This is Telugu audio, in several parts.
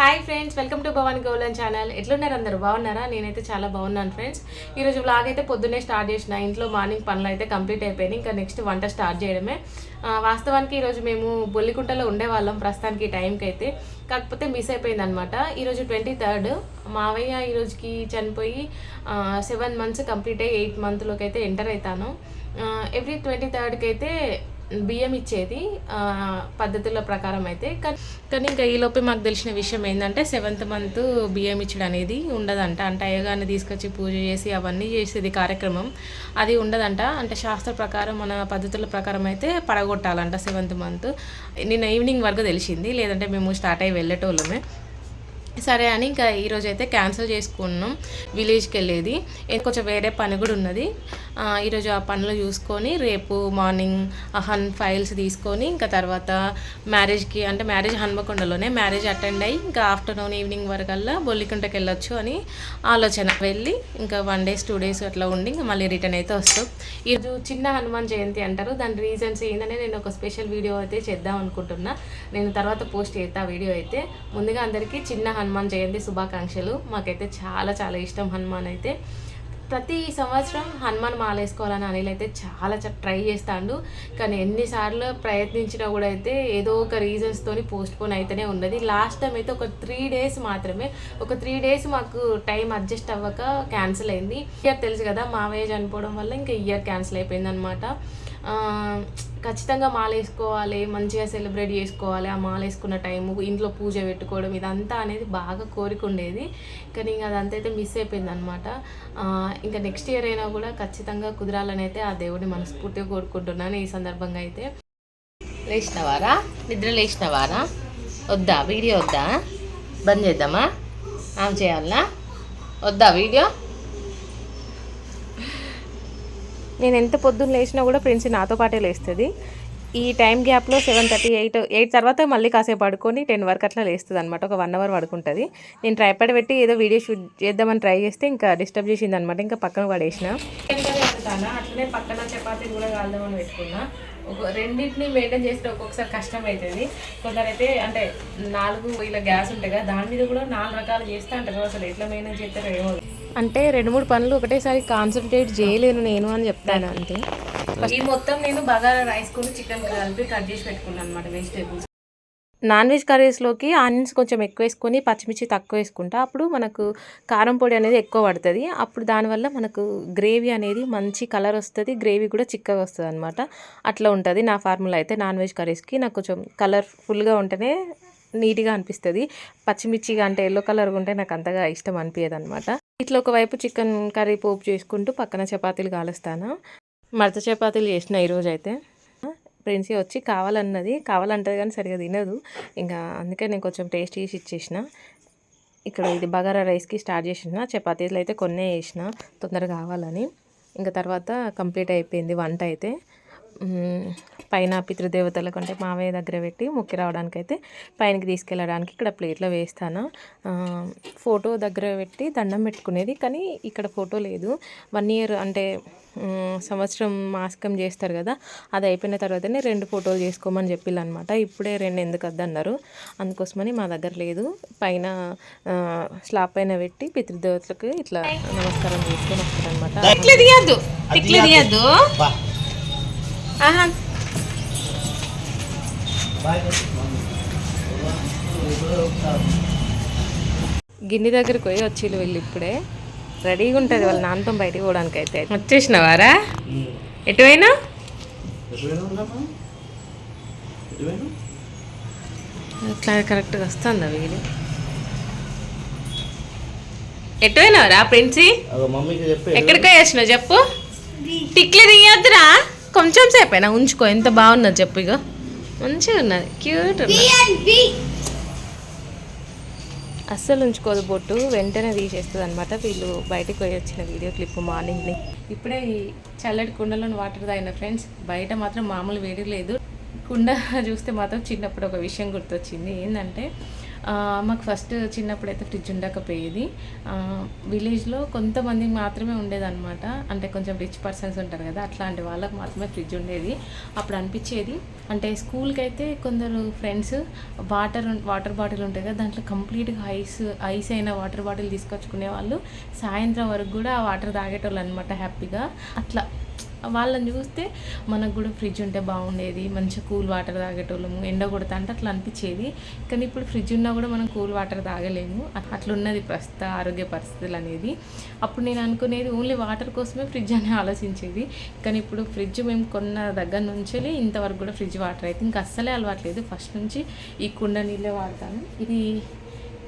Hi friends welcome to Bhavani Gaulan channel ఎట్లున్నారు అందరు? బాగున్నారా? నేనైతే చాలా బాగున్నాను ఫ్రెండ్స్ ఈరోజు బ్లాగ్ అయితే పొద్దున్నే స్టార్ట్ చేసిన. ఇంట్లో మార్నింగ్ పనులు అయితే కంప్లీట్ అయిపోయినాయి. ఇంకా నెక్స్ట్ వంట స్టార్ట్ చేయడమే. వాస్తవానికి ఈరోజు మేము బొల్లికుంటలో ఉండేవాళ్ళం ప్రస్తుతానికి ఈ టైంకి అయితే. కాకపోతే మిస్ అయిపోయింది అనమాట ఈరోజు ట్వంటీ థర్డ్ మావయ్య ఈరోజుకి చనిపోయి సెవెన్ మంత్స్ కంప్లీట్ అయ్యి ఎయిట్ మంత్లోకి అయితే ఎంటర్ అవుతాను ఎవ్రీ ట్వంటీ థర్డ్కి అయితే బియ్యం ఇచ్చేది పద్ధతుల ప్రకారం అయితే. కానీ కానీ ఇంకా ఈలోపే మాకు తెలిసిన విషయం ఏంటంటే సెవెంత్ మంత్ బియ్యం ఇచ్చడం అనేది ఉండదంట. అంటే అయ్యగారిని తీసుకొచ్చి పూజ చేసి అవన్నీ చేసేది కార్యక్రమం. అది ఉండదంట. అంటే శాస్త్ర ప్రకారం మన పద్ధతుల ప్రకారం అయితే పడగొట్టాలంట సెవెంత్ మంత్. నిన్న ఈవినింగ్ వరకు తెలిసింది. లేదంటే మేము స్టార్ట్ అయ్యి వెళ్ళేటోళ్ళమే. సరే అని ఇంకా ఈరోజు అయితే క్యాన్సిల్ చేసుకున్నాం. విలేజ్కి వెళ్ళేది. ఇంకా కొంచెం వేరే పని కూడా ఉన్నది. ఈరోజు ఆ పనులు చూసుకొని రేపు మార్నింగ్ హన్ ఫైల్స్ తీసుకొని ఇంకా తర్వాత మ్యారేజ్కి అంటే మ్యారేజ్ హన్మకొండలోనే మ్యారేజ్ అటెండ్ అయ్యి ఇంకా ఆఫ్టర్నూన్ ఈవినింగ్ వరకల్లా బొల్లికుంటకి వెళ్ళొచ్చు అని ఆలోచన. వెళ్ళి ఇంకా వన్ డేస్ టూ డేస్ అట్లా ఉండి ఇంకా మళ్ళీ రిటర్న్ అయితే వస్తాం. ఈరోజు చిన్న హనుమాన్ జయంతి అంటారు. దాని రీజన్స్ ఏంటనే నేను ఒక స్పెషల్ వీడియో అయితే చేద్దాం అనుకుంటున్నా. నేను తర్వాత పోస్ట్ చేస్తా ఆ వీడియో అయితే. ముందుగా అందరికీ చిన్న హనుమాన్ హనుమాన్ జయంతి శుభాకాంక్షలు. మాకైతే చాలా చాలా ఇష్టం హనుమాన్ అయితే. ప్రతి సంవత్సరం హనుమాన్ మాల వేసుకోవాలని అనిల్ అయితే చాలా ట్రై చేస్తాడు. కానీ ఎన్నిసార్లు ప్రయత్నించినా కూడా అయితే ఏదో ఒక రీజన్స్తో పోస్ట్పోన్ అయితేనే ఉన్నది లాస్ట్ టైం అయితే ఒక త్రీ డేస్ మాత్రమే ఒక త్రీ డేస్ మాకు టైం అడ్జస్ట్ అవ్వక క్యాన్సిల్ అయింది. ఇయర్ తెలుసు కదా మావయ్య చనిపోవడం వల్ల ఇంకా ఇయర్ క్యాన్సిల్ అయిపోయింది అనమాట ఖచ్చితంగా మాల వేసుకోవాలి మంచిగా సెలబ్రేట్ చేసుకోవాలి ఆ మాల వేసుకున్న టైము ఇంట్లో పూజ పెట్టుకోవడం ఇదంతా అనేది బాగా కోరిక ఉండేది. కానీ ఇంకా అదంతా అయితే మిస్ అయిపోయింది అనమాట ఇంకా నెక్స్ట్ ఇయర్ అయినా కూడా ఖచ్చితంగా కుదరాలని అయితే ఆ దేవుడిని మనస్ఫూర్తిగా కోరుకుంటున్నాను ఈ సందర్భంగా అయితే. లేచినవారా? నిద్ర లేచినవారా? వద్దా? వీడియో వద్దా? బంద్ చేద్దామా? ఆమె చేయాలనా? వద్దా వీడియో? నేను ఎంత పొద్దున్న లేచినా కూడా ప్రిన్స్ నాతో పాటే లేస్తుంది. ఈ టైం గ్యాప్లో సెవెన్ థర్టీ ఎయిట్ ఎయిట్ తర్వాత మళ్ళీ కాసేపు పడుకొని టెన్ వరకు అట్లా లేస్తుంది అనమాట ఒక వన్ అవర్ పడుకుంటుంది. నేను ట్రైపాడ్ పెట్టి ఏదో వీడియో షూట్ చేద్దామని ట్రై చేస్తే ఇంకా డిస్టర్బ్ చేసింది అనమాట ఇంకా పక్కన పడేసిన. అట్లనే పక్కన చపాతీ కూడా కాల్దామని పెట్టుకున్నా. ఒక రెండింటిని మెయింటైన్ చేస్తే ఒక్కొక్కసారి కష్టం అవుతుంది కొందరైతే అంటే నాలుగు ఇలా గ్యాస్ ఉంటాయి కదా దాని మీద కూడా నాలుగు రకాలు చేస్తా అంటారు. అసలు ఎట్లా మెయింటైన్ చేస్తారో ఏమో. అంటే రెండు మూడు పనులు ఒకటేసారి కాన్సన్ట్రేట్ చేయలేను నేను అని చెప్తాను అంతే. ఈ మొత్తం నేను బగారా రైస్ కూడా చికెన్ కలిపి కట్ చేసి పెట్టుకున్నాను అనమాట వెజిటేబుల్స్ నాన్ వెజ్ కర్రీస్లోకి ఆనియన్స్ కొంచెం ఎక్కువ వేసుకొని పచ్చిమిర్చి తక్కువ వేసుకుంటా అప్పుడు మనకు కారం పొడి అనేది ఎక్కువ పడుతుంది. అప్పుడు దానివల్ల మనకు గ్రేవీ అనేది మంచి కలర్ వస్తుంది గ్రేవీ కూడా చిక్కగా వస్తుంది అనమాట అట్లా ఉంటుంది నా ఫార్ములా అయితే నాన్ వెజ్ కర్రీస్కి నాకు కొంచెం కలర్ఫుల్గా ఉంటేనే నీట్గా అనిపిస్తుంది. పచ్చిమిర్చిగా అంటే ఎల్లో కలర్గా ఉంటే నాకు అంతగా ఇష్టం అనిపించదు అనమాట ఇట్లా ఒకవైపు చికెన్ కర్రీ పోపు చేసుకుంటూ పక్కన చపాతీలు కాలుస్తాను. మడత చపాతీలు చేసిన ఈరోజు అయితే ప్రిన్సీ వచ్చి కావాలన్నది కావాలంటది కానీ సరిగా తినదు. ఇంకా అందుకే నేను కొంచెం టేస్ట్ చేసి ఇచ్చేసిన. ఇక్కడ ఇది బగారా రైస్కి స్టార్ట్ చేసిన. చపాతీలు అయితే కొన్నే వేసిన తొందరగా కావాలని. ఇంకా తర్వాత కంప్లీట్ అయిపోయింది వంట అయితే. పైన పితృదేవతలకు అంటే మావయ్య దగ్గర పెట్టి మొక్కి రావడానికి అయితే పైనకి తీసుకెళ్ళడానికి ఇక్కడ ప్లేట్లో వేస్తాను. ఫోటో దగ్గర పెట్టి దండం పెట్టుకునేది కానీ ఇక్కడ ఫోటో లేదు. వన్ ఇయర్ అంటే సంవత్సరం మాస్కం చేస్తారు కదా అది అయిపోయిన తర్వాతనే రెండు ఫోటోలు చేసుకోమని చెప్పిల్లు అనమాట ఇప్పుడే రెండు ఎందుకు వద్దన్నారు? అందుకోసమని మా దగ్గర లేదు. పైన స్లాబ్ పైన పెట్టి పితృదేవతలకు ఇట్లా నమస్కారం చేసుకొని వస్తారనమాట. గిన్నె దగ్గరికి పోయి వచ్చిళ్ళు వెళ్ళి ఇప్పుడే. రెడీగా ఉంటుంది వాళ్ళ నాన్నతో బయటికి పోవడానికి అయితే. వచ్చేసినవారా? ఎటు పోయినా? ఇట్లా కరెక్ట్గా వస్తుందా వీలు ఎటు పోయినావరా ప్రిన్సీ? అదో మమ్మీకి చెప్పి ఎక్కడికో వేసినావు చెప్పు. టిక్లీ తీయద్దురా కొంచెం సేపైనా ఉంచుకో. ఎంత బాగున్నది చెప్పు ఇగో. మంచిగా ఉన్నది. క్యూట్ ఉన్నది. అస్సలు ఉంచుకోదు బొట్టు. వెంటనే తీసేస్తుంది అనమాట వీళ్ళు బయటకు పోయి వచ్చిన వీడియో క్లిప్ మార్నింగ్ని. ఇప్పుడే ఈ చల్లటి కుండలోని వాటర్ తాగిన ఫ్రెండ్స్ బయట మాత్రం మామూలు వేడి లేదు. కుండ చూస్తే మాత్రం చిన్నప్పుడు ఒక విషయం గుర్తొచ్చింది. ఏంటంటే మాకు ఫస్ట్ చిన్నప్పుడు అయితే ఫ్రిడ్జ్ ఉండకపోయేది. విలేజ్లో కొంతమందికి మాత్రమే ఉండేదన్నమాట. అంటే కొంచెం రిచ్ పర్సన్స్ ఉంటారు కదా అట్లాంటి వాళ్ళకి మాత్రమే ఫ్రిడ్జ్ ఉండేది. అప్పుడు అనిపించేది అంటే స్కూల్కి అయితే కొందరు ఫ్రెండ్స్ వాటర్ వాటర్ బాటిల్ ఉంటాయి కదా దాంట్లో కంప్లీట్గా ఐస్ ఐస్ అయిన వాటర్ బాటిల్ తీసుకొచ్చుకునే వాళ్ళు సాయంత్రం వరకు కూడా ఆ వాటర్ తాగేటోళ్ళు అనమాట హ్యాపీగా. అట్లా వాళ్ళని చూస్తే మనకు కూడా ఫ్రిడ్జ్ ఉంటే బాగుండేది మంచిగా కూల్ వాటర్ తాగేటోళ్ళము ఎండ కొడతా అంటే అట్లా అనిపించేది. కానీ ఇప్పుడు ఫ్రిడ్జ్ ఉన్నా కూడా మనం కూల్ వాటర్ తాగలేము. అట్లా అట్లున్నది ప్రస్తుత ఆరోగ్య పరిస్థితులు అనేది. అప్పుడు నేను అనుకునేది ఓన్లీ వాటర్ కోసమే ఫ్రిడ్జ్ అని ఆలోచించేది. కానీ ఇప్పుడు ఫ్రిడ్జ్ మేము కొన్న దగ్గర నుంచి ఇంతవరకు కూడా ఫ్రిడ్జ్ వాటర్ అయితే ఇంకా అస్సలే అలవాట్లేదు ఫస్ట్ నుంచి ఈ కుండ నీళ్ళే వాడతాను. ఇది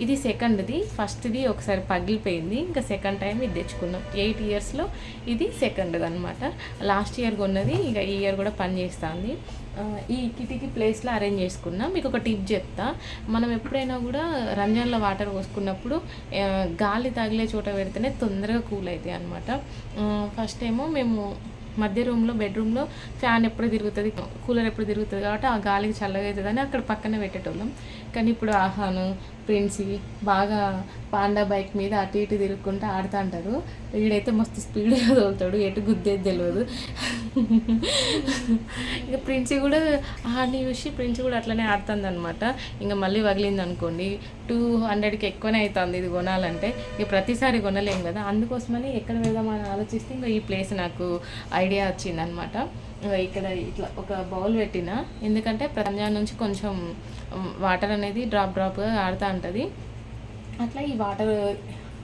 ఇది సెకండ్ది ఫస్ట్ది ఒకసారి పగిలిపోయింది ఇంకా సెకండ్ టైం ఇది తెచ్చుకున్నాం ఎయిట్ ఇయర్స్లో ఇది సెకండ్ది అనమాట లాస్ట్ ఇయర్ కొన్నది ఇక ఈ ఇయర్ కూడా పని చేస్తుంది. ఈ కిటికీ ప్లేస్లో అరేంజ్ చేసుకున్నా. మీకు ఒక టిప్ చెప్తా. మనం ఎప్పుడైనా కూడా రంజాన్లో వాటర్ పోసుకున్నప్పుడు గాలి తగిలే చోట పెడితేనే తొందరగా కూల్ అవుతాయి అనమాట ఫస్ట్ ఏమో మేము మధ్య రూమ్లో బెడ్రూమ్లో ఫ్యాన్ ఎప్పుడు తిరుగుతుంది కూలర్ ఎప్పుడు తిరుగుతుంది కాబట్టి ఆ గాలికి చల్లగా అవుతుందని అక్కడ పక్కనే పెట్టేటోళ్ళం. కానీ ఇప్పుడు ఆహాను ఫ్రెండ్స్ బాగా పాండా బైక్ మీద అటు ఇటు తిరుగుకుంటూ ఆడుతూ ఉంటారు వీడైతే మస్తు స్పీడ్గా తోలుతాడు. ఎటు గుద్దేది తెలియదు ఇక ప్రిన్సీ కూడా ఆడిని చూసి ప్రిన్స్ కూడా అట్లనే ఆడుతుంది అనమాట ఇంకా మళ్ళీ వగిలింది అనుకోండి టూ హండ్రెడ్కి ఎక్కువనే అవుతుంది ఇది కొనాలంటే. ఇక ప్రతిసారి కొనలేం కదా. అందుకోసమని ఎక్కడ వెళ్దామని ఆలోచిస్తే ఇంకా ఈ ప్లేస్ నాకు ఐడియా వచ్చిందనమాట ఇక్కడ ఇట్లా ఒక బౌల్ పెట్టిన. ఎందుకంటే ప్రజా నుంచి కొంచెం వాటర్ అనేది డ్రాప్ డ్రాప్గా ఆడుతూ ఉంటుంది. అట్లా ఈ వాటర్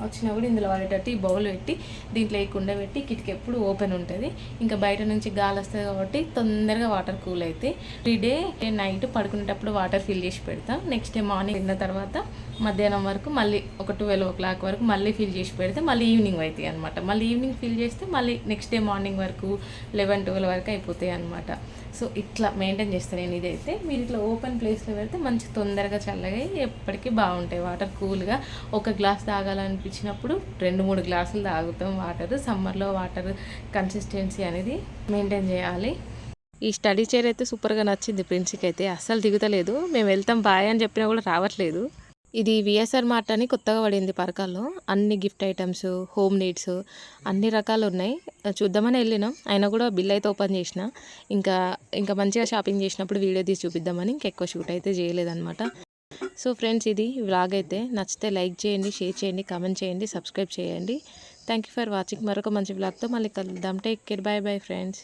వచ్చినా కూడా ఇందులో పడేటట్టు ఈ బౌల్ పెట్టి దీంట్లో ఈ కుండ పెట్టి కిటికీ ఎప్పుడు ఓపెన్ ఉంటుంది. ఇంకా బయట నుంచి గాలి వస్తుంది కాబట్టి తొందరగా వాటర్ కూల్ అయితే త్రీ డే నైట్ పడుకునేటప్పుడు వాటర్ ఫిల్ చేసి పెడతా. నెక్స్ట్ డే మార్నింగ్ తిన్న తర్వాత మధ్యాహ్నం వరకు మళ్ళీ ఒక ట్వెల్వ్ ఓ క్లాక్ వరకు మళ్ళీ ఫిల్ చేసి పెడితే మళ్ళీ ఈవినింగ్ అవుతాయి అనమాట మళ్ళీ ఈవినింగ్ ఫిల్ చేస్తే మళ్ళీ నెక్స్ట్ డే మార్నింగ్ వరకు లెవెన్ ట్వెల్వ్ వరకు అయిపోతాయి అనమాట సో ఇట్లా మెయింటైన్ చేస్తాను నేను ఇదైతే. మీరు ఇట్లా ఓపెన్ ప్లేస్లో పెడితే మంచి తొందరగా చల్లగా ఎప్పటికీ బాగుంటాయి. వాటర్ కూల్గా ఒక గ్లాస్ తాగాలనిపించినప్పుడు రెండు మూడు గ్లాసులు తాగుతాం. వాటర్ సమ్మర్లో వాటర్ కన్సిస్టెన్సీ అనేది మెయింటైన్ చేయాలి. ఈ స్టడీ చైర్ అయితే సూపర్గా నచ్చింది. ప్రిన్స్కి అయితే అస్సలు దిగుతలేదు. మేము వెళ్తాం బాయ్ అని చెప్పినా కూడా రావట్లేదు. ఇది విఎస్ఆర్ మార్ట్ అని కొత్తగా పడింది పరకాల్లో. అన్ని గిఫ్ట్ ఐటమ్స్ హోమ్ నీడ్స్ అన్ని రకాలు ఉన్నాయి. చూద్దామని వెళ్ళినాం. అయినా కూడా బిల్ అయితే ఓపెన్ చేసిన. ఇంకా ఇంకా మంచిగా షాపింగ్ చేసినప్పుడు వీడియో తీసి చూపిద్దామని ఇంకెక్కువ షూట్ అయితే చేయలేదన్నమాట. సో ఫ్రెండ్స్ ఇది వ్లాగ్ అయితే. నచ్చితే లైక్ చేయండి షేర్ చేయండి కామెంట్ చేయండి సబ్స్క్రైబ్ చేయండి. థ్యాంక్ యూ ఫర్ వాచింగ్ మరొక మంచి వ్లాగ్తో మళ్ళీ కలుద్దాం. Take care bye bye friends